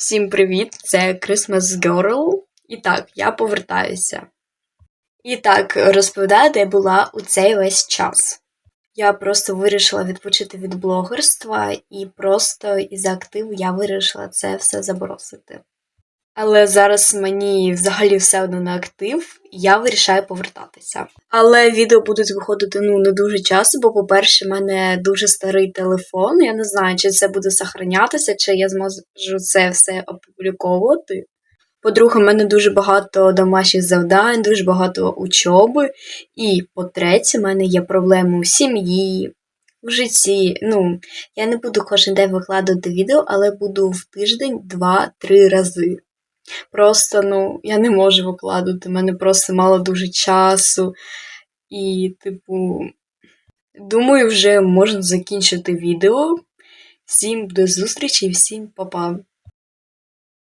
Всім привіт! Це Christmas Girl. І так, я повертаюся. І так, розповідаю, де була у цей весь час. Я просто вирішила відпочити від блогерства, і просто із активу я вирішила це все забросити. Але зараз мені взагалі все одно на актив, я вирішаю повертатися. Але відео будуть виходити ну не дуже часто, бо, по-перше, в мене дуже старий телефон. Я не знаю, чи це буде сохранятися, чи я зможу це все опубліковувати. По-друге, в мене дуже багато домашніх завдань, дуже багато учоби. І по-третє, в мене є проблеми у сім'ї, в житті. Ну, я не буду кожен день викладати відео, але буду в тиждень два-три рази. Просто, ну, я не можу викладати, в мене просто мало дуже часу. І, типу, думаю, вже можна закінчити відео. Всім до зустрічі всім па-па.